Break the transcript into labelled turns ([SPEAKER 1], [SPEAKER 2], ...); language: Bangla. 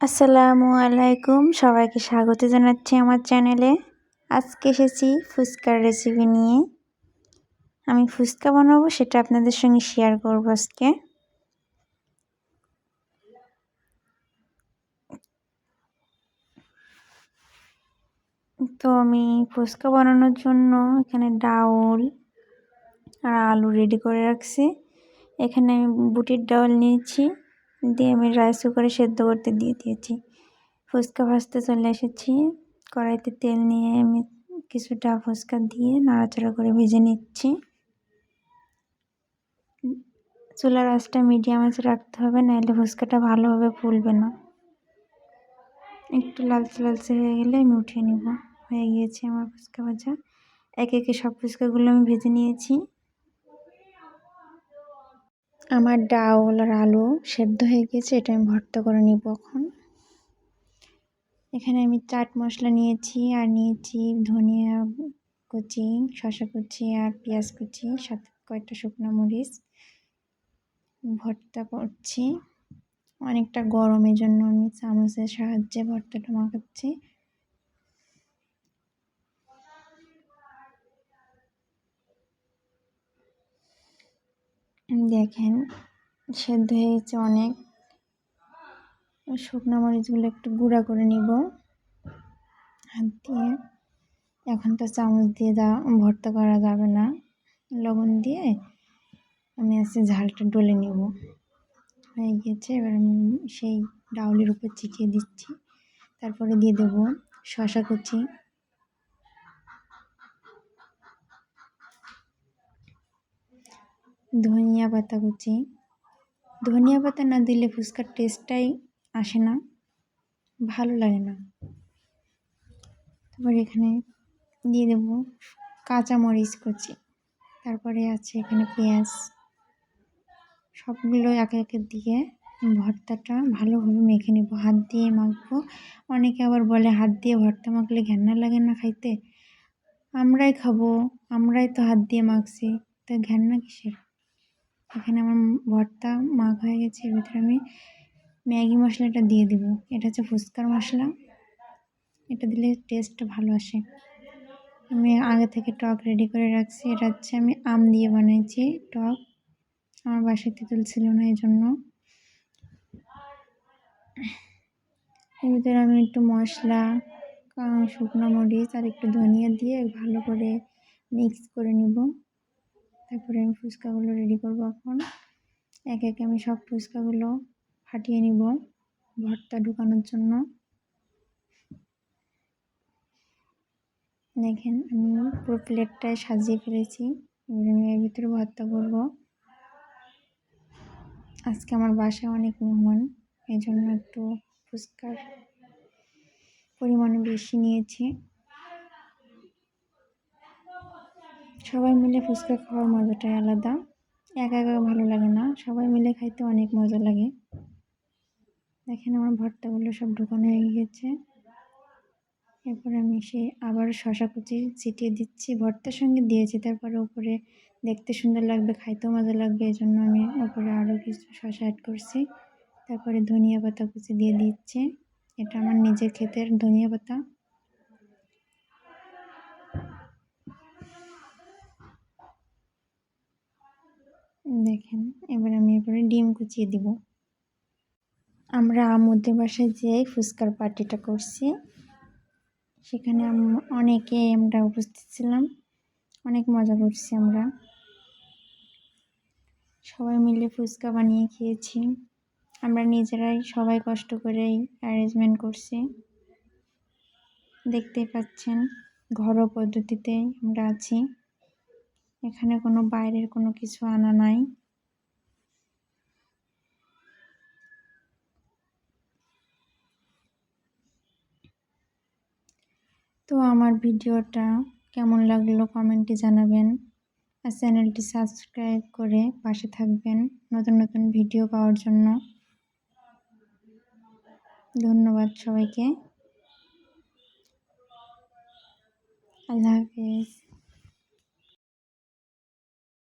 [SPEAKER 1] আসসালামু আলাইকুম। সবাইকে স্বাগত জানাচ্ছি আমার চ্যানেলে। আজকে এসেছি ফুচকার রেসিপি নিয়ে। আমি ফুচকা বানাবো, সেটা আপনাদের সঙ্গে শেয়ার করব আজকে। তো আমি ফুচকা বানানোর জন্য এখানে ডাউল আর আলু রেডি করে রাখছি। এখানে আমি বুটির ডাউল নিয়েছি। দিয়ে আমি রাইস কুকারে সেদ্ধ করতে দিয়ে দিয়েছি। ফুচকা ভাজতে চলে এসেছি। কড়াইতে তেল নিয়ে আমি কিছুটা ফুচকা দিয়ে নাড়াচাড়া করে ভেজে নিচ্ছি। চুলার আঁচটা মিডিয়াম আঁচে রাখতে হবে নাহলে ফুচকাটা ভালোভাবে ফুলবে না। একটু লালচে লালচে হয়ে গেলে আমি উঠিয়ে নিব। হয়ে গিয়েছে আমার ফুচকা ভাজা। একে একে সব ফুচকাগুলো আমি ভেজে নিয়েছি। আমার ডাউল আর আলু সেদ্ধ হয়ে গেছে, এটা আমি ভর্তা করে নিব এখন। এখানে আমি চাট মশলা নিয়েছি, আর নিয়েছি ধনিয়া কুচি শশা কুচি আর পেঁয়াজ কুচি, সাথে কয়েকটা শুকনো মরিচ। ভর্তা করছি। অনেকটা গরমের জন্য আমি চামচের সাহায্যে ভর্তাটা মাখাচ্ছি। দেখেন, সেদ্ধ হয়ে গেছে অনেক। শুকনো মরিচগুলো একটু গুঁড়া করে নিব। হাত দিয়ে। এখন তো চামচ দিয়ে দা, ভর্তা করা যাবে না। লবণ দিয়ে আমি আজকে ঝালটা ডলে নিব। হয়ে গিয়েছে এবার আমি সেই ডাউলের উপর চিটিয়ে দিচ্ছি। তারপরে দিয়ে দেব শশা কুচি। ধনিয়া পাতা কুচি। ধনিয়া পাতা না দিলে ফুচকার টেস্টটাই আসে না, ভালো লাগে না। তারপর এখানে দিয়ে দেব কাঁচামরিচ কুচি। তারপরে আছে এখানে পেঁয়াজ। সবগুলো একে একে দিয়ে ভর্তাটা ভালোভাবে মেখে নেব। হাত দিয়ে মাখবো। অনেকে আবার বলে, হাত দিয়ে ভর্তা মাখলে ঘেন্না লাগে না খাইতে? আমরাই খাব, আমরাই তো হাত দিয়ে মাখছি। তো ঘেন্না কিসের? এখানে আমার ভর্তা মাখ হয়ে গেছে, এর ভিতরে আমি ম্যাগি মশলাটা দিয়ে দিব। এটা হচ্ছে ফুচকার মশলা। এটা দিলে টেস্টটা ভালো আসে। আমি আগে থেকে টক রেডি করে রাখছি। এটা হচ্ছে আমি আম দিয়ে বানিয়েছি টক। আমার বাসায় তেঁতুল ছিল না এই জন্য এর ভিতরে আমি একটু মশলা শুকনো মরিচ আর একটু ধনিয়া দিয়ে ভালো করে মিক্স করে নিব। তারপরে আমি ফুচকাগুলো রেডি করব এখন। এক একে আমি সব ফুচকাগুলো ফাটিয়ে নিব ভর্তা ঢুকানোর জন্য। দেখেন আমি পুরো প্লেটটায় সাজিয়ে ফেলেছি। এবার আমি এর ভিতরে ভর্তা করব। আজকে আমার বাসায় অনেক মেহমান এই জন্য একটু ফুচকার পরিমাণে বেশি নিয়েছি। সবাই মিলে ফুচকা খাওয়ার মজাটাই আলাদা। একা একা ভালো লাগে না। সবাই মিলে খাইতে অনেক মজা লাগে। দেখেন আমার ভর্তাগুলো সব ঢুকানো হয়ে গেছে। এরপরে আমি সে আবার শশা কুচি ছিটিয়ে দিচ্ছি। ভর্তার সঙ্গে দিয়েছি, তারপরে উপরে দেখতে সুন্দর লাগবে, খাইতেও মজা লাগবে। এই জন্য আমি উপরে আরও কিছু শশা অ্যাড করছি। তারপরে ধনিয়া পাতা কুচি দিয়ে দিচ্ছি। এটা আমার নিজের ক্ষেতের ধনিয়া পাতা। দেখেন, এবার আমি এবারে ডিম কুচিয়ে দিব। আমরা আমুদের বাসায় যেয়ে ফুচকার পার্টিটা করছি, সেখানে অনেকে আমরা উপস্থিত ছিলাম, অনেক মজা করছি আমরা। সবাই মিলে ফুচকা বানিয়ে খেয়েছি। আমরা নিজেরাই সবাই কষ্ট করেই অ্যারেঞ্জমেন্ট করছি। দেখতেই পাচ্ছেন, ঘরোয়া পদ্ধতিতে আমরা আছি। এখানে কোনো বাইরের কোনো কিছু আনা নাই। তো আমার ভিডিওটা কেমন লাগল কমেন্টে জানাবেন আর চ্যানেলটি সাবস্ক্রাইব করে পাশে থাকবেন নতুন নতুন ভিডিও পাওয়ার জন্য। ধন্যবাদ সবাইকে। আল্লাহ হাফিজ।